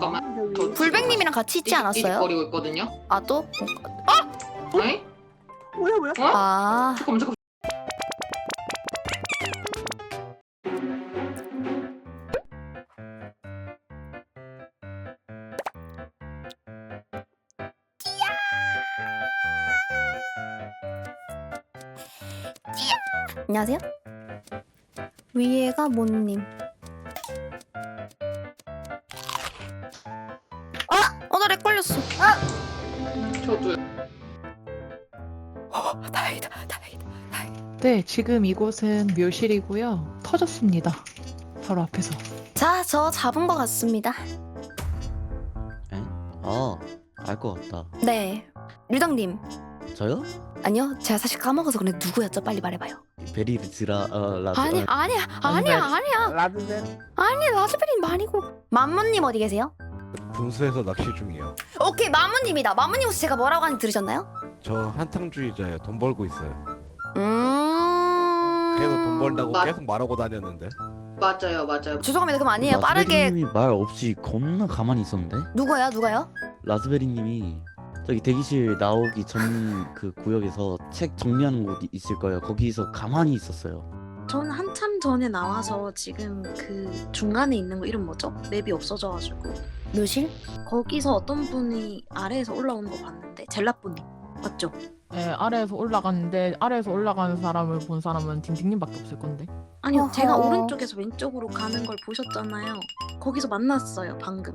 잠깐만. 저기 불백님이랑 같이 있지 않았어요? 거리고 있거든요. 아 또? 에? 뭐야 뭐야? 어? 아 잠깐만 잠깐. 안녕하세요. 위에가 모님. 어. 아! 저도 어, 다행이다, 다행이다, 다행이다. 네, 지금 이곳은 묘실이고요. 터졌습니다. 바로 앞에서. 자, 저 잡은 것 같습니다. 아, 알 것 같다. 네. 류당님. 저요? 아니요, 제가 사실 까먹어서 그래 누구였죠? 빨리 말해봐요. 베리드즈라 어, 라즈 아니, 어, 아니야, 아니야, 아니야. 라드벤 아니, 라즈베린 말이고. 맘무님 어디 계세요? 분수에서 낚시 중이에요. 오케이, 마무님이다. 마무님 혹시 제가 뭐라고 하는지 들으셨나요? 저 한탕주의자예요. 돈 벌고 있어요. 음. 계속 돈 벌다고 맞- 계속 말하고 다녔는데. 맞아요 맞아요. 죄송합니다. 그럼 아니에요. 빠르게 라즈베리님이 말 없이 겁나 가만히 있었는데? 누구야? 누가요? 라즈베리님이 저기 대기실 나오기 전 그 구역에서 책 정리하는 곳 있을 거예요. 거기서 가만히 있었어요. 저는 한참 전에 나와서 지금 그 중간에 있는 거 이름 뭐죠? 맵이 없어져가지고 묘실? 거기서 어떤 분이 아래에서 올라오는 거 봤는데 젤라뿌님 맞죠? 네, 아래에서 올라갔는데 아래에서 올라가는 사람을 본 사람은 딩딩님밖에 없을 건데. 아니요 어허. 제가 오른쪽에서 왼쪽으로 가는 걸 보셨잖아요 거기서 만났어요 방금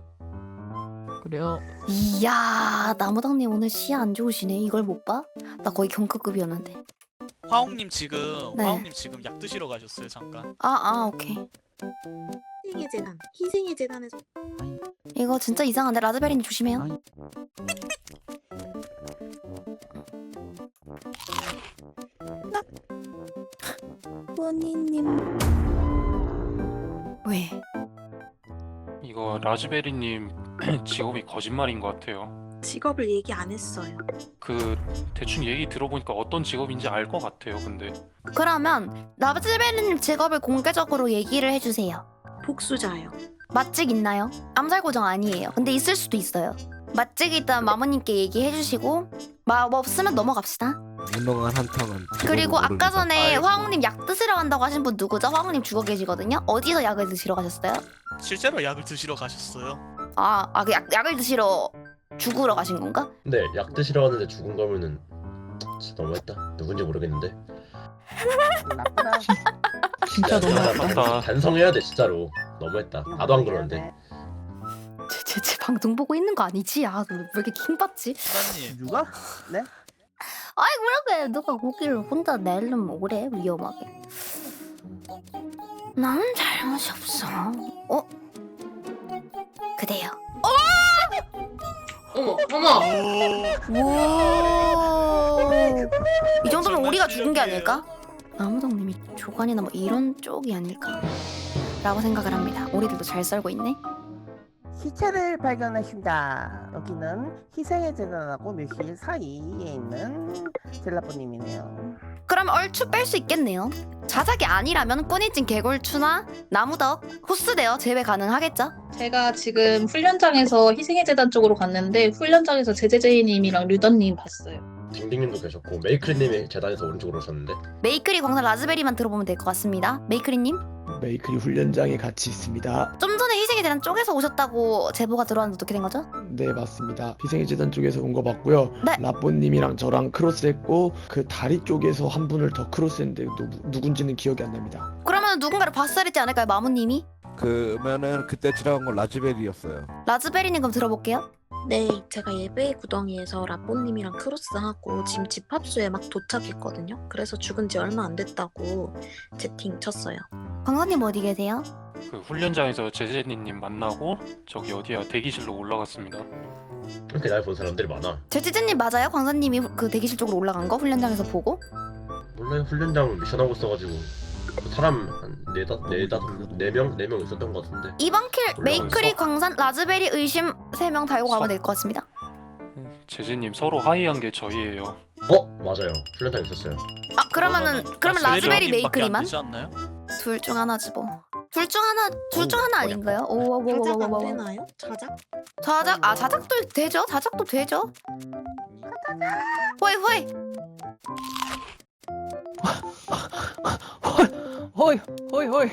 그래요. 이야 나무당님 오늘 시야 안 좋으시네. 이걸 못 봐? 나 거의 경크급이었는데. 화홍님 지금 네. 화홍님 지금 약 드시러 가셨어요 잠깐. 아, 아, 오케이. 희생의 재단 희생의 재단에서 이거 진짜 이상한데 라즈베리님 조심해요. 원희님. 왜? 이거 라즈베리님 직업이 거짓말인 것 같아요. 직업을 얘기 안 했어요 그 대충 얘기 들어보니까 어떤 직업인지 알 것 같아요. 근데 그러면 라즈베리님 직업을 공개적으로 얘기를 해주세요. 복수자예요 맛직 있나요? 암살 고정 아니에요. 근데 있을 수도 있어요. 맛직이 있다면 마모님께 얘기해 주시고 마, 뭐 없으면 넘어갑시다. 무능한 한탕은. 그리고 아까. 전에. 화홍님 약 드시러 간다고 하신 분 누구죠? 화홍님 죽어 계시거든요. 어디서 약을 드시러 가셨어요? 실제로 약을 드시러 가셨어요. 아, 아, 그 약, 약을 드시러 죽으러 가신 건가? 근데 약 드시러 왔는데 죽은 거면은 진짜 너무했다. 누군지 모르겠는데. 나쁘다. 진짜 너무 야, 맞다. 반성해야 돼 진짜로. 너무했다. 나도 안 그러는데. 제, 제, 제 방송 보고 있는 거 아니지? 아, 왜 이렇게 킹받지? 수다님 누가? 네? 아이, 그러게. 누가 고기를 혼자 내려면 오래 위험하게. 나는 잘못이 없어. 어? 그대요. 어머 어머. 우와. 이 정도면 우리가 죽은 게 아닐까? 나무동님이 조관이나 뭐 이런 쪽이 아닐까? 라고 생각을 합니다. 우리들도 잘 살고 있네. 시체를 발견했습니다. 여기는 희생의 재단하고 묘실 사이에 있는 젤라뽀님이네요. 그럼 얼추 뺄 수 있겠네요. 자작이 아니라면 꾸니진 개골추나 나무덕, 호스데어 제외 가능하겠죠? 제가 지금 훈련장에서 희생의 재단 쪽으로 갔는데 훈련장에서 제제제이님이랑 류던님 봤어요. 딩딩님도 계셨고 메이크리님이 재단에서 오른쪽으로 오셨는데. 메이크리 광산 라즈베리만 들어보면 될 것 같습니다. 메이크리님? 메이크리 훈련장에 같이 있습니다. 좀 전에 희생의 재단 쪽에서 오셨다고 제보가 들어왔는데 어떻게 된 거죠? 네 맞습니다. 희생의 재단 쪽에서 온 거 맞고요. 네. 라뽀님이랑 저랑 크로스했고 그 다리 쪽에서 한 분을 더 크로스했는데 누, 누군지는 기억이 안 납니다. 그러면 누군가를 봤어야 했지 않을까요, 마무님이? 그러면은 그때 지나간 건 라즈베리였어요. 라즈베리님 그럼 들어볼게요. 네 제가 예배 구덩이에서 라뽀님이랑 크로스하고 지금 집합소에 막 도착했거든요 그래서 죽은 지 얼마 안 됐다고 채팅 쳤어요 광산님 어디 계세요? 그 훈련장에서 제제니님 만나고 저기 어디야 대기실로 올라갔습니다. 이렇게 날 본 사람들이 많아. 제지진님 맞아요? 광산님이 후- 그 대기실 쪽으로 올라간 거 훈련장에서 보고? 몰라요 훈련장 미션하고 있어가지고 그 사람 한 네다 네다섯 네명 네 명 있었던 것 같은데. 이번 킬 메이크리 올라가서. 광산 라즈베리 의심 3명 달고 가면 될 것 같습니다. 제제님 서로 하이한 게 저희예요. 어 맞아요. 훈련장 있었어요. 아 그러면은 그러면 라즈베리 제제제이님밖에 안 메이크리만? 둘 중 하나지 뭐. 둘 중 하나 둘 중 하나 아닌가요? 자작 안 오와와와와 되나요? 자작? 자작 아 자작도 되죠? 자작도 되죠? 호이 호이 호이 호이 호이.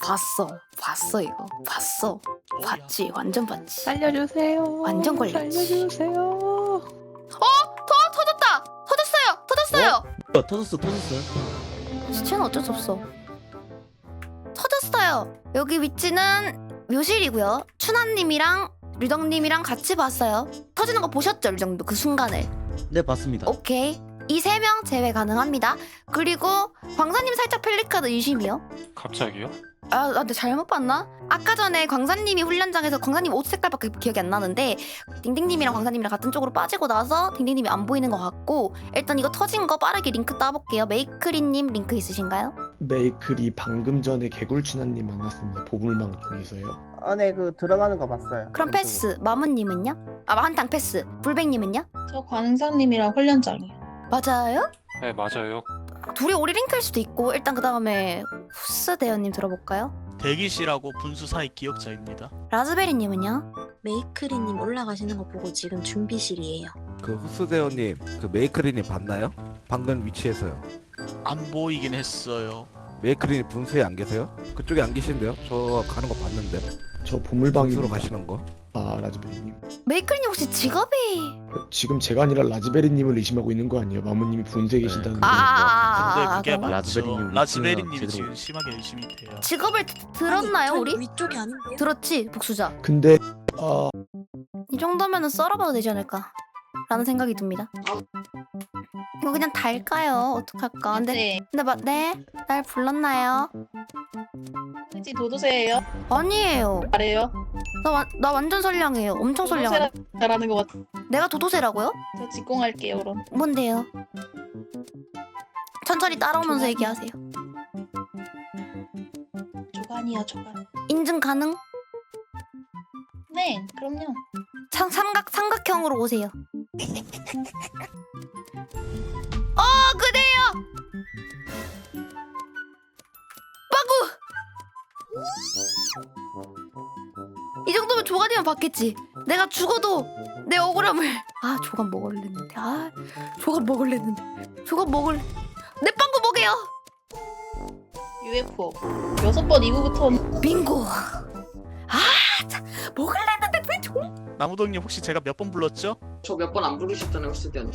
봤어 봤어 이거. 봤어. 봤지? 완전 봤지? 살려주세요. 완전 걸렸지. 살려주세요. 터 터졌다! 터졌어요! 터졌어요! 어, 터졌어 터졌어요. 시체는 어쩔 수 없어. 터졌어요. 여기 위치는 묘실이고요. 춘하님이랑 류덕님이랑 같이 봤어요. 터지는 거 보셨죠? 류덕님 그 순간을 네 봤습니다. 오케이 이 세 명 제외 가능합니다 그리고 광사님 살짝 펠리카드 의심이요 갑자기요? 아, 나 근데 잘못 봤나? 아까 전에 광사님이 훈련장에서 광사님 옷 색깔밖에 기억이 안 나는데 딩딩님이랑 광사님이랑 같은 쪽으로 빠지고 나서 딩딩님이 안 보이는 것 같고 일단 이거 터진 거 빠르게 링크 따볼게요. 메이크리님 링크 있으신가요? 메이클이 방금 전에 개굴춘하님 만났습니다. 보물망 쪽에서요. 안에 그 들어가는 거 봤어요. 그럼 왼쪽으로. 패스. 마무님은요? 아 한탕 패스. 불백님은요? 저 관사님이랑 훈련장이에요. 맞아요? 네 맞아요. 둘이 오리 링크일 수도 있고 일단 그 다음에 후스 대현님 들어볼까요? 대기실하고 분수 사이 기억자입니다. 라즈베리님은요? 메이크리님 올라가시는 거 보고 지금 준비실이에요. 그 후스대원님 그 메이크린이 봤나요? 방금 위치에서요. 안 보이긴 했어요. 메이크린이 분수에 안 계세요? 그쪽에 안 계신데요? 저 가는 거 봤는데. 저 분수로 보물방으로 가시는 거. 아 라즈베리님. 메이크리님 혹시 직업이 지금 제가 아니라 라즈베리님을 의심하고 있는 거 아니에요? 마무님이 분수에 계신다는 아, 거. 아, 아, 근데 아, 그게 그런가? 맞죠. 라즈베리님 라즈베리님이 위치가 지금 심하게 의심이 돼요. 직업을 들었나요 아니, 우리? 저 위쪽이 아닌데요? 들었지 복수자. 근데 아 이 정도면은 썰어봐도 되지 않을까? 라는 생각이 듭니다. 이거 그냥 달까요? 어떡할까? 근데, 네. 근데 마, 네? 날 불렀나요? 혹시 도도새예요? 아니에요. 잘해요? 나, 완- 나 완전 선량해요. 엄청 선량해. 도도새라 잘하는 것 같아. 내가 도도새라고요? 저 직공할게요 그럼. 뭔데요? 천천히 따라오면서 얘기하세요. 조간이야 조간. 인증 가능? 네, 그럼요. 참, 삼각, 삼각형으로 오세요. 어, 그래요! 이 정도면 조간이면 받겠지. 내가 죽어도 내 억울함을. 아, 조간 먹을랬는데. 아, 조간 먹을랬는데. 조간 먹을. 내 빵구 먹여요! UFO. 여섯 번 이후부터는 빙고! 아, 참, 먹을랬는데 왜 조... 나무동님 혹시 제가 몇 번 불렀죠? 저 몇 번 안 부르셨잖아요 후스대원.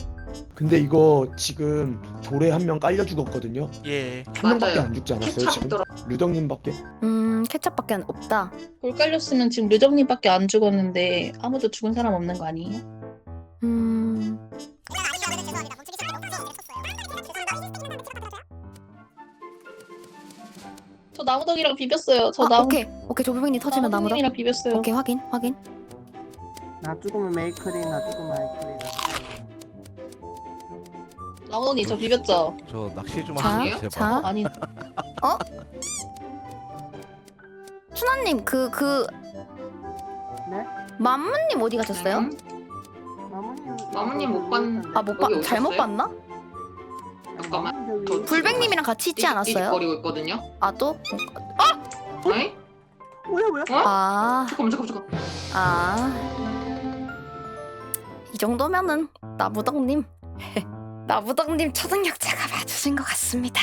근데 이거 지금 돌에 한 명 깔려 죽었거든요. 예. 한 명밖에. 안 죽지 않았어요 케찹 지금? 들어. 류덕님밖에? 음, 케찹밖에 없다. 돌 깔렸으면 지금 류정님밖에 안 죽었는데 아무도 죽은 사람 없는 거 아니에요? 음... 저 나무덕이랑 비볐어요. 저 아, 나무 오케이 오케이 조비빅님 터지면 나무다 나무덕이랑 비볐어요. 오케이 확인 확인 나 죽으면 메이크린, 나 죽으면 메이크린. 나무덕이 저 비볐죠? 저 낚시 좀 자, 하세요 제발. 자. 아니 춘하님 그 그 네? 맘무님 어디 가셨어요? 음? 마무님. 마무님 못 봤는데. 아못 여기 봤 잘못 오셨어요? 봤나? 잠깐만. 저- 불백님이랑 같이 있지 않았어요? 거리고 있거든요. 아 또? 네? 뭐야 뭐야? 어? 아, 잠깐만 잠깐만 잠깐. 아. 이 정도면은 나무덕님 나무덕님 초능력자가 맞으신 것 같습니다.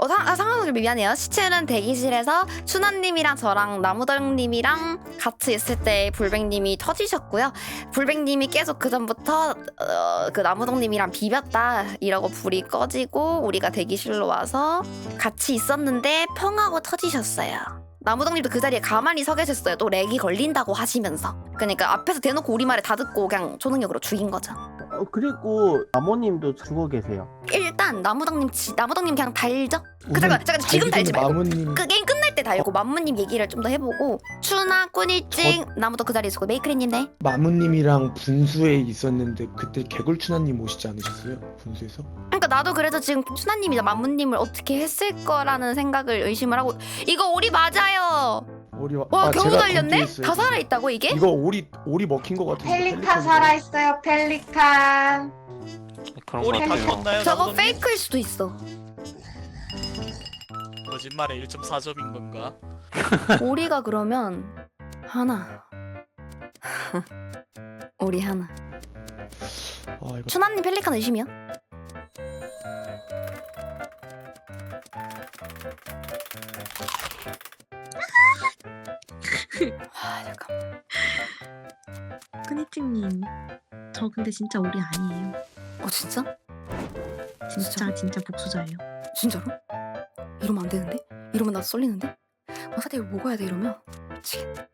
어, 상, 아, 상황을 미안해요. 시체는 대기실에서 춘하님이랑 저랑 나무덕님이랑 같이 있을 때 불백님이 터지셨고요. 불백님이 계속 그 전부터 어, 그 나무덕님이랑 비볐다 이러고 불이 꺼지고 우리가 대기실로 와서 같이 있었는데 펑하고 터지셨어요. 나무덕님도 그 자리에 가만히 서 계셨어요. 또 렉이 걸린다고 하시면서. 그러니까 앞에서 대놓고 우리 말을 다 듣고 그냥 초능력으로 죽인 거죠. 어, 그리고 아모님도 죽어 계세요. 일단 나무덕님 지, 나무덕님 그냥 달죠. 그 잠깐 잠깐 지금 달지 말고. 마무님 그 게임 끝날 때 달고 맘무님 얘기를 좀 더 해보고 추나 꾼일증 나무덕 그 자리에 있고 메이크리님 네. 마무님이랑 분수에 있었는데 그때 개굴춘하님 오시지 않으셨어요? 분수에서? 그러니까 나도 그래서 지금 추나님이나 맘무님을 어떻게 했을 거라는 생각을 의심을 하고 이거 오리 맞아요. 오리 와, 와 아, 겨우 달렸네? 다 살아 있다고 이게? 이거 오리 오리 먹힌 거 같은데. 펠리칸 살아있어요 펠리칸. 그런 거다 같아요. 컸나요? 저거 나무동님? 페이크일 수도 있어. 거짓말에 1.4점인 건가? 우리가 그러면 하나. 우리 하나. 아 이거 추나님 펠리칸 의심이요? 아 잠깐. 끈이팀님 저 근데 진짜 우리 아니에요. 어 진짜? 진짜 진짜 복수자예요. 진짜로? 이러면 안 되는데? 이러면 나 쏠리는데? 어, 사대 이거 먹어야 돼 이러면 미치겠다.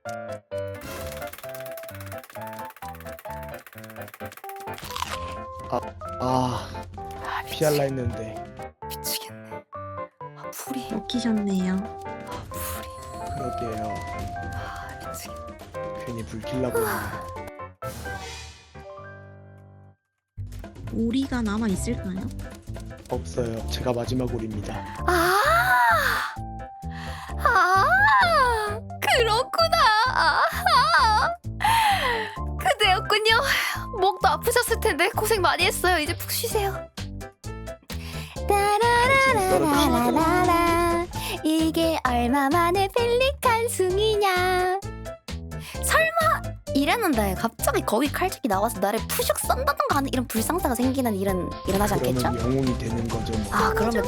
아아 피할라 미치, 했는데 미치겠네. 아 풀이. 웃기셨네요. 아 풀이. 그러게요. 아 미치겠네. 괜히 불킬라고 했는데. 우리가 남아 있을까요? 없어요. 제가 마지막 올입니다. 아, 아, 그렇구나. 아하. 그대였군요. 목도 아프셨을 텐데 고생 많이 했어요. 이제 푹 쉬세요. 따라라라라라라 이게 얼마만의 펠리칸 숭이냐 설마 이랬는데 갑자기 거기 칼집이 나와서 나를 푸슉 썬다던가 하는 이런 불상사가 생기는 일은 일어나지 않겠죠? 그러면 영웅이 되는 거죠. 뭐. 아 그러면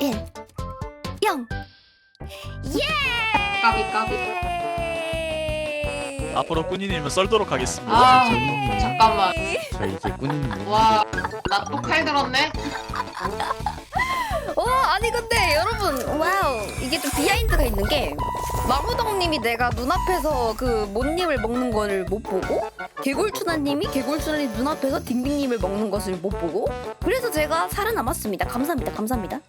1 0 예! 까비 까비. 앞으로 꾸니님은 썰도록 하겠습니다. 아, 아 잠깐만. 저 이제 꾸니님 와, 나 또칼 아, 들었네. 어, 아니 근데 여러분 와우 이게 좀 비하인드가 있는 게 마무덕님이 내가 눈앞에서 그 못님을 먹는 거를 못 보고 개골추나님이 개골추나님 눈앞에서 딩딩님을 먹는 것을 못 보고 그래서 제가 살아남았습니다. 감사합니다. 감사합니다